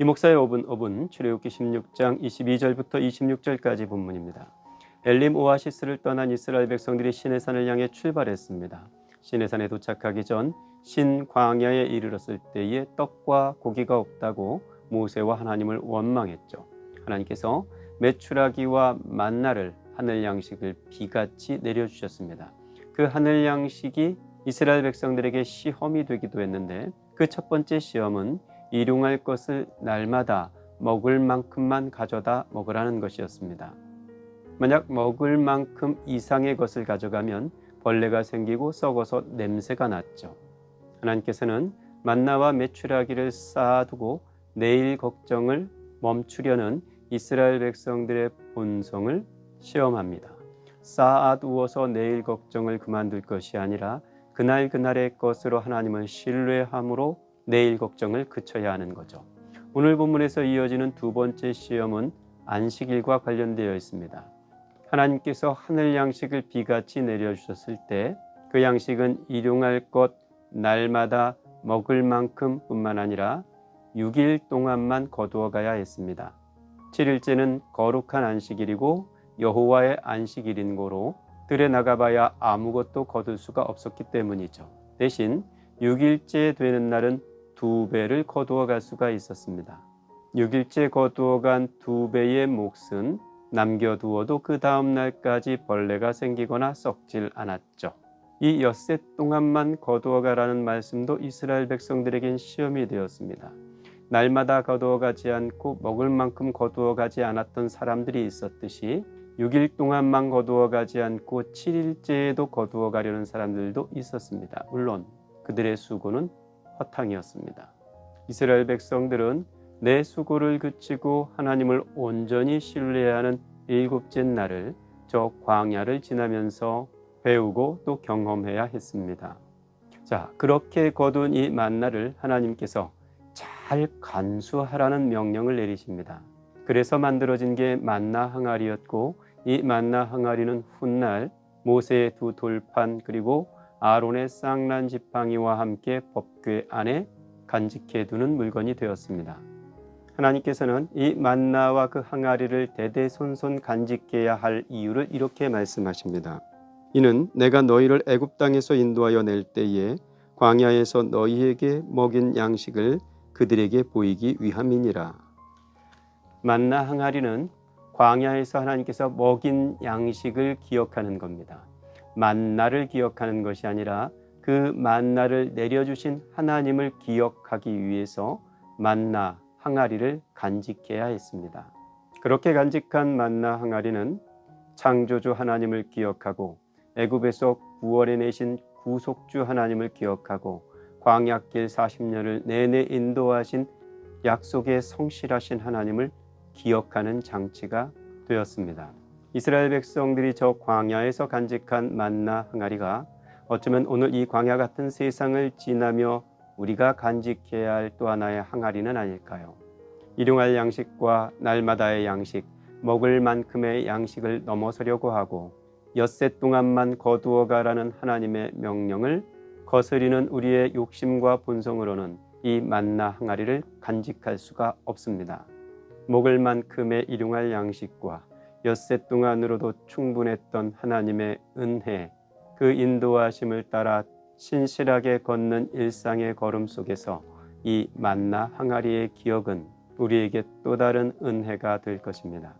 이 목사의 오분 오분 출애굽기 16장 22절부터 26절까지 본문입니다. 엘림 오아시스를 떠난 이스라엘 백성들이 시내산을 향해 출발했습니다. 시내산에 도착하기 전 신광야에 이르렀을 때에 떡과 고기가 없다고 모세와 하나님을 원망했죠. 하나님께서 메추라기와 만나를 하늘 양식을 비같이 내려주셨습니다. 그 하늘 양식이 이스라엘 백성들에게 시험이 되기도 했는데 그 첫 번째 시험은 일용할 것을 날마다 먹을 만큼만 가져다 먹으라는 것이었습니다. 만약 먹을 만큼 이상의 것을 가져가면 벌레가 생기고 썩어서 냄새가 났죠. 하나님께서는 만나와 메추라기를 쌓아두고 내일 걱정을 멈추려는 이스라엘 백성들의 본성을 시험합니다. 쌓아두어서 내일 걱정을 그만둘 것이 아니라 그날 그날의 것으로 하나님을 신뢰함으로 내일 걱정을 그쳐야 하는 거죠. 오늘 본문에서 이어지는 두 번째 시험은 안식일과 관련되어 있습니다. 하나님께서 하늘 양식을 비같이 내려주셨을 때 그 양식은 일용할 것 날마다 먹을 만큼 뿐만 아니라 6일 동안만 거두어 가야 했습니다. 7일째는 거룩한 안식일이고 여호와의 안식일인 고로 들에 나가봐야 아무것도 거둘 수가 없었기 때문이죠. 대신 6일째 되는 날은 두 배를 거두어 갈 수가 있었습니다. 6일째 거두어 간 두 배의 몫은 남겨두어도 그 다음 날까지 벌레가 생기거나 썩질 않았죠. 이 엿새 동안만 거두어 가라는 말씀도 이스라엘 백성들에겐 시험이 되었습니다. 날마다 거두어 가지 않고 먹을 만큼 거두어 가지 않았던 사람들이 있었듯이 6일 동안만 거두어 가지 않고 7일째에도 거두어 가려는 사람들도 있었습니다. 물론 그들의 수고는 허탕이었습니다. 이스라엘 백성들은 내 수고를 그치고 하나님을 온전히 신뢰하는 일곱째 날을 저 광야를 지나면서 배우고 또 경험해야 했습니다. 자, 그렇게 거둔 이 만나를 하나님께서 잘 간수하라는 명령을 내리십니다. 그래서 만들어진 게 만나 항아리였고 이 만나 항아리는 훗날 모세의 두 돌판 그리고 아론의 쌍난 지팡이와 함께 법궤 안에 간직해 두는 물건이 되었습니다. 하나님께서는 이 만나와 그 항아리를 대대손손 간직해야 할 이유를 이렇게 말씀하십니다. 이는 내가 너희를 애굽 땅에서 인도하여 낼 때에 광야에서 너희에게 먹인 양식을 그들에게 보이기 위함이니라. 만나 항아리는 광야에서 하나님께서 먹인 양식을 기억하는 겁니다. 만나를 기억하는 것이 아니라 그 만나를 내려주신 하나님을 기억하기 위해서 만나 항아리를 간직해야 했습니다. 그렇게 간직한 만나 항아리는 창조주 하나님을 기억하고 애굽에서 구원해내신 구속주 하나님을 기억하고 광약길 40년을 내내 인도하신 약속의 성실하신 하나님을 기억하는 장치가 되었습니다. 이스라엘 백성들이 저 광야에서 간직한 만나 항아리가 어쩌면 오늘 이 광야 같은 세상을 지나며 우리가 간직해야 할 또 하나의 항아리는 아닐까요? 일용할 양식과 날마다의 양식, 먹을 만큼의 양식을 넘어서려고 하고 엿새 동안만 거두어 가라는 하나님의 명령을 거스리는 우리의 욕심과 본성으로는 이 만나 항아리를 간직할 수가 없습니다. 먹을 만큼의 일용할 양식과 엿새 동안으로도 충분했던 하나님의 은혜, 그 인도하심을 따라 신실하게 걷는 일상의 걸음 속에서 이 만나 항아리의 기억은 우리에게 또 다른 은혜가 될 것입니다.